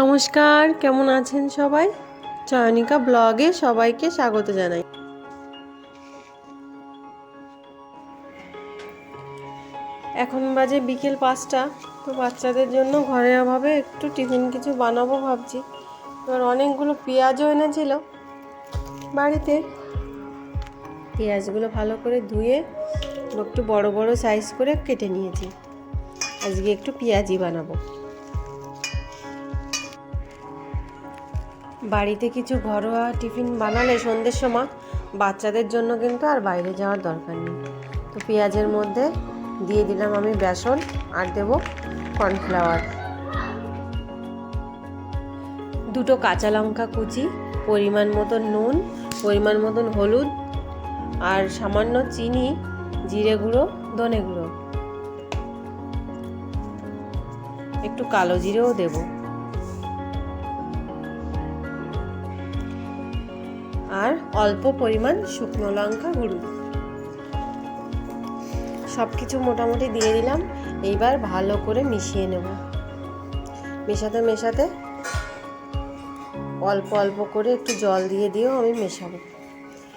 নমস্কার, কেমন আছেন সবাই? চয়নিকা ব্লগে সবাইকে স্বাগত জানাই। এখন বাজে বিকেল পাঁচটা, তো বাচ্চাদের জন্য ঘরের অভাবে একটু টিফিন কিছু বানাবো ভাবছি। এবার অনেকগুলো পেঁয়াজও এনেছিল বাড়িতে। পেঁয়াজগুলো ভালো করে ধুয়ে একটু বড় বড় সাইজ করে কেটে নিয়েছি। আজকে একটু পেঁয়াজি বানাবো। বাড়িতে কিছু ঘরোয়া টিফিন বানালে সন্ধ্যের সময় বাচ্চাদের জন্য কিন্তু আর বাইরে যাওয়ার দরকার নেই। তো পেঁয়াজের মধ্যে দিয়ে দিলাম আমি বেসন আর দেব কর্নফ্লাওয়ার। দুটো কাঁচা লঙ্কা কুচি, পরিমাণ মতন নুন, পরিমাণ মতন হলুদ আর সামান্য চিনি, জিরে গুঁড়ো, ধনে গুঁড়ো। একটু কালো জিরেও দেবো। অল্প পরিমাণ শুকনো লঙ্কা গুঁড়ো। সব কিছু মোটামুটি দিয়ে দিলাম। এইবার ভালো করে মিশিয়ে নেব। মেশাতে মেশাতে অল্প অল্প করে একটু জল দিয়ে দিয়েও আমি মেশাবো।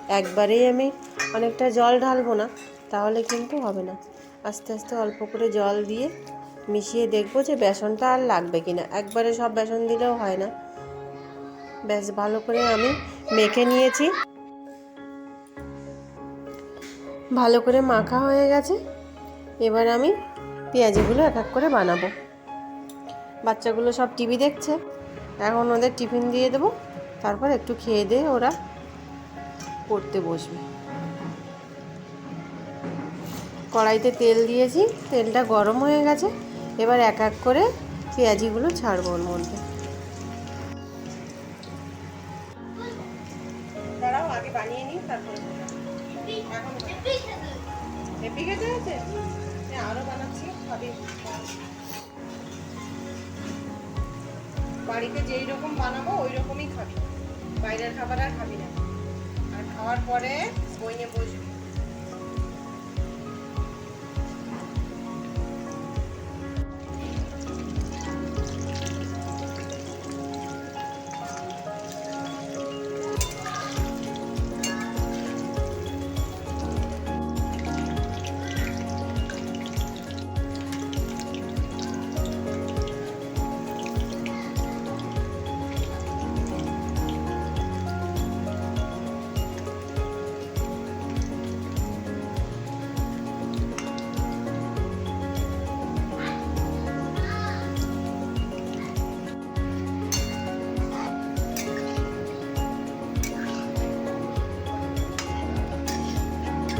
একবারেই আমি অনেকটা জল ঢালবো না, তাহলে কিন্তু হবে না। আস্তে আস্তে অল্প করে জল দিয়ে মিশিয়ে দেখব যে বেসনটা আর লাগবে কিনা। একবারে সব বেসন দিলেও হয় না। বেশ ভালো করে আমি মেখে নিয়েছি। ভালো করে মাখা হয়ে গেছে। এবার আমি পেঁয়াজিগুলো এক এক করে বানাবো। বাচ্চাগুলো সব টিভি দেখছে। এখন ওদের টিফিন দিয়ে দেবো। তারপর একটু খেয়ে দিয়ে ওরা পড়তে বসবে। কড়াইতে তেল দিয়েছি। তেলটা গরম হয়ে গেছে। এবার এক এক করে পেঁয়াজিগুলো ছাড়বো ওর মধ্যে। খেতে হয়েছে আরও বানাচ্ছি, খাবি। বাড়িতে যেই রকম বানাবো, ওই রকমই খাবি। বাইরের খাবার আর খাবি না। আর খাওয়ার পরে বই নিয়ে বসবি।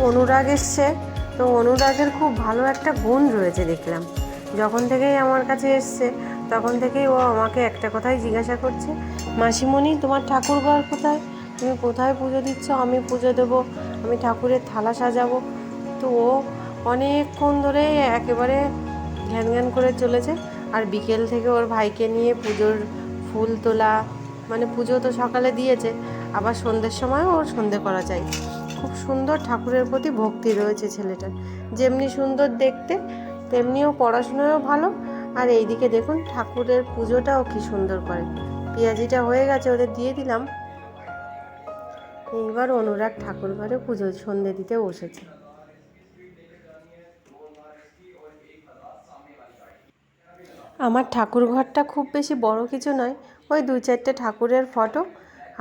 অনুরাগ এসছে। তো অনুরাগের খুব ভালো একটা গুণ রয়েছে দেখলাম। যখন থেকেই আমার কাছে এসছে, তখন থেকেই ও আমাকে একটা কথাই জিজ্ঞাসা করছে, মাসিমণি, তোমার ঠাকুর ঘর কোথায়? তুমি কোথায় পুজো দিচ্ছ? আমি পুজো দেবো, আমি ঠাকুরের থালা সাজাবো। তো ও অনেকক্ষণ ধরে একেবারে ঘ্যান ঘ্যান করে চলেছে। আর বিকেল থেকে ওর ভাইকে নিয়ে পুজোর ফুল তোলা মানে পুজো তো সকালে দিয়েছে, আবার সন্ধ্যের সময় ওর সন্ধে করা চাই। খুব সুন্দর ঠাকুরের প্রতি ভক্তি রয়েছে ছেলেটার। যেমনি সুন্দর দেখতে, তেমনিও পড়াশোনায়ও ভালো। আর এইদিকে দেখুন, ঠাকুরের পুজোটাও কি সুন্দর করে। পেঁয়াজিটা হয়ে গেছে, ওদের দিয়ে দিলাম। এইবার অনুরাগ ঠাকুর ঘরে পুজো সন্ধে দিতে বসেছে। আমার ঠাকুর ঘরটা খুব বেশি বড় কিছু নয়, ওই দুই চারটে ঠাকুরের ফটো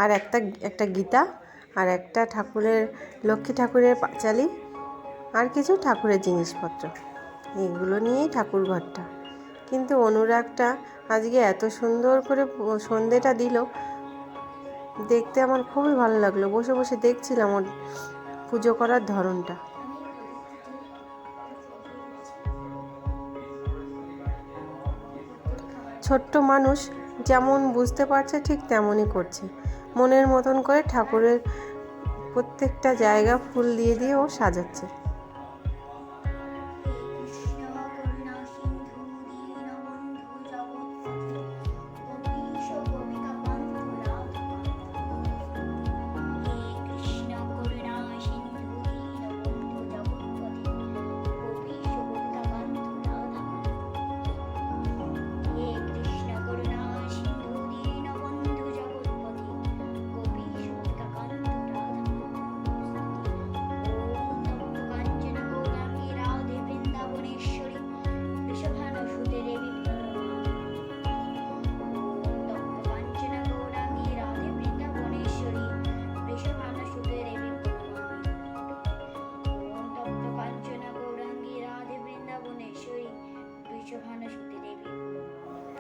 আর একটা একটা গীতা। আর একটা ঠাকুরের, লক্ষ্মী ঠাকুরের পাঁচালি আর কিছু ঠাকুরের জিনিসপত্র। এগুলো নিয়েই ঠাকুর ঘরটা কিন্তু অনুরাগটা আজকে এত সুন্দর করে সন্ধেটা দিল, দেখতে আমার খুবই ভালো লাগল। বসে বসে দেখছিলাম ওর পুজো করার ধরনটা। ছোট্ট মানুষ যেমন বুঝতে পারছে, ঠিক তেমনই করছে। মনের মতন করে ঠাকুরের প্রত্যেকটা জায়গা ফুল দিয়ে দিয়ে ও সাজাচ্ছে।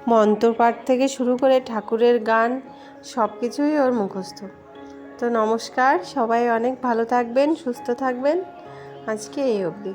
মন্ত্রপাঠ থেকে শুরু করে ঠাকুরের গান সব কিছুই ওর মুখস্থ। তো নমস্কার, সবাই অনেক ভালো থাকবেন, সুস্থ থাকবেন। আজকে এই অবধি।